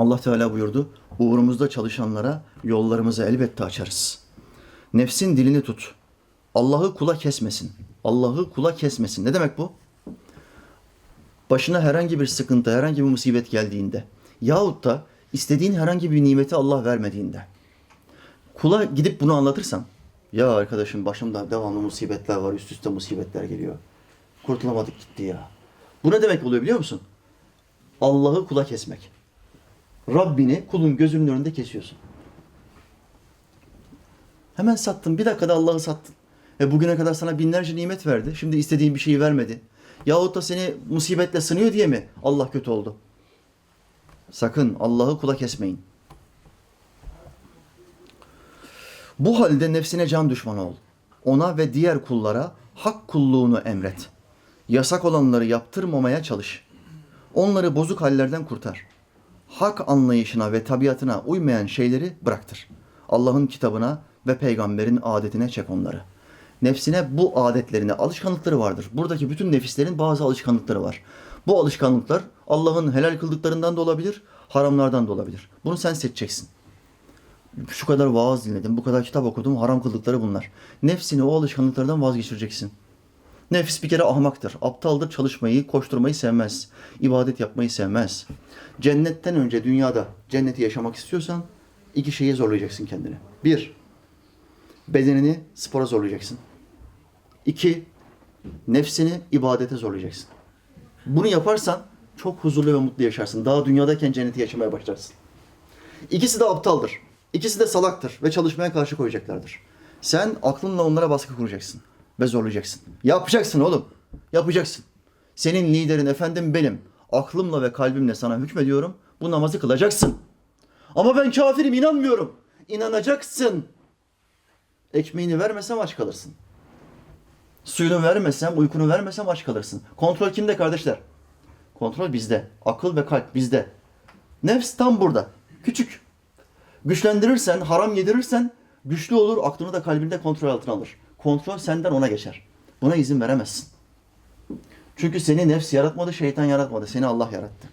Allah Teala buyurdu. Uğrumuzda çalışanlara yollarımızı elbette açarız. Nefsin dilini tut. Allah'ı kula kesmesin. Allah'ı kula kesmesin. Ne demek bu? Başına herhangi bir sıkıntı, herhangi bir musibet geldiğinde yahut da istediğin herhangi bir nimeti Allah vermediğinde kula gidip bunu anlatırsan ya arkadaşım başımda devamlı musibetler var, üst üste musibetler geliyor. Kurtulamadık gitti ya. Bu ne demek oluyor biliyor musun? Allah'ı kula kesmek. Rabbini kulun gözünün önünde kesiyorsun. Hemen sattın. Bir dakikada Allah'ı sattın. E bugüne kadar sana binlerce nimet verdi. Şimdi istediğin bir şeyi vermedi. Yahut da seni musibetle sınıyor diye mi Allah kötü oldu? Sakın Allah'ı kula kesmeyin. Bu halde nefsine can düşmanı ol. Ona ve diğer kullara hak kulluğunu emret. Yasak olanları yaptırmamaya çalış. Onları bozuk hallerden kurtar. Hak anlayışına ve tabiatına uymayan şeyleri bıraktır. Allah'ın kitabına ve peygamberin adetine çek onları. Nefsine bu adetlerine, alışkanlıkları vardır. Buradaki bütün nefislerin bazı alışkanlıkları var. Bu alışkanlıklar Allah'ın helal kıldıklarından da olabilir, haramlardan da olabilir. Bunu sen seçeceksin şu kadar vaaz dinledim, bu kadar kitap okudum, haram kıldıkları bunlar. Nefsini o alışkanlıklardan vazgeçireceksin. Nefis bir kere ahmaktır, aptaldır, çalışmayı, koşturmayı sevmez. ibadet yapmayı sevmez. Cennetten önce dünyada cenneti yaşamak istiyorsan iki şeye zorlayacaksın kendini. Bir, bedenini spora zorlayacaksın. İki, nefsini ibadete zorlayacaksın. Bunu yaparsan çok huzurlu ve mutlu yaşarsın. Daha dünyadayken cenneti yaşamaya başlarsın. İkisi de aptaldır. İkisi de salaktır ve çalışmaya karşı koyacaklardır. Sen aklınla onlara baskı kuracaksın ve zorlayacaksın. Yapacaksın oğlum. Yapacaksın. Senin liderin efendim benim. Aklımla ve kalbimle sana hükmediyorum. Bu namazı kılacaksın. Ama ben kafirim inanmıyorum. İnanacaksın. Ekmeğini vermesem aç kalırsın. Suyunu vermesem, uykunu vermesem aç kalırsın. Kontrol kimde kardeşler? Kontrol bizde. Akıl ve kalp bizde. Nefs tam burada. Küçük. Güçlendirirsen, haram yedirirsen güçlü olur, aklını da kalbini de kontrol altına alır kontrol senden ona geçer. Buna izin veremezsin. Çünkü seni nefs yaratmadı, şeytan yaratmadı. Seni Allah yarattı.